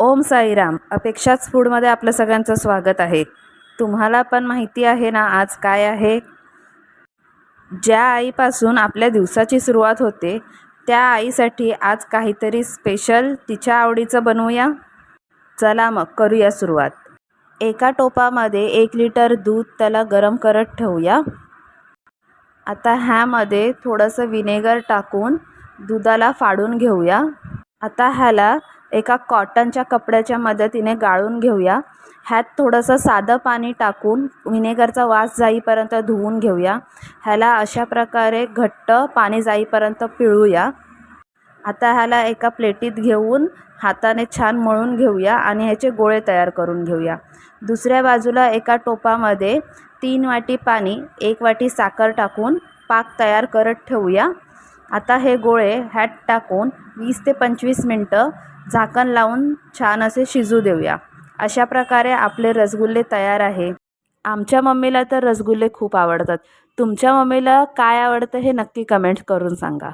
ओम साईराम. अपेक्षाच फूडमध्ये आपलं सगळ्यांचं स्वागत आहे. तुम्हाला पण माहिती आहे ना आज काय आहे? ज्या आईपासून आपल्या दिवसाची सुरुवात होते त्या आईसाठी आज काहीतरी स्पेशल तिच्या आवडीचं बनवूया. चला मग करूया सुरुवात. एका टोपामध्ये एक लिटर दूध त्याला गरम करत ठेवूया. आता ह्यामध्ये थोडंसं विनेगर टाकून दुधाला फाडून घेऊया. आता ह्याला एका कॉटनच्या कपड्याच्या मदतीने गाळून घेऊया. ह्यात थोडंसं साधं पाणी टाकून व्हिनेगरचा वास जाईपर्यंत धुवून घेऊया. ह्याला अशा प्रकारे घट्ट पाणी जाईपर्यंत पिळूया. आता ह्याला एका प्लेटीत घेऊन हाताने छान मळून घेऊया आणि ह्याचे गोळे तयार करून घेऊया. दुसऱ्या बाजूला एका टोपामध्ये तीन वाटी पाणी एक वाटी साखर टाकून पाक तयार करत ठेवूया. आता हे गोळे ह्यात टाकून वीस ते पंचवीस मिनटं झाकण लावून छान असे शिजू देऊया. अशा प्रकारे आपले रसगुल्ले तयार आहे. आमच्या मम्मीला तर रसगुल्ले खूप आवडतात. तुमच्या मम्मीला काय आवडतं हे नक्की कमेंट करून सांगा.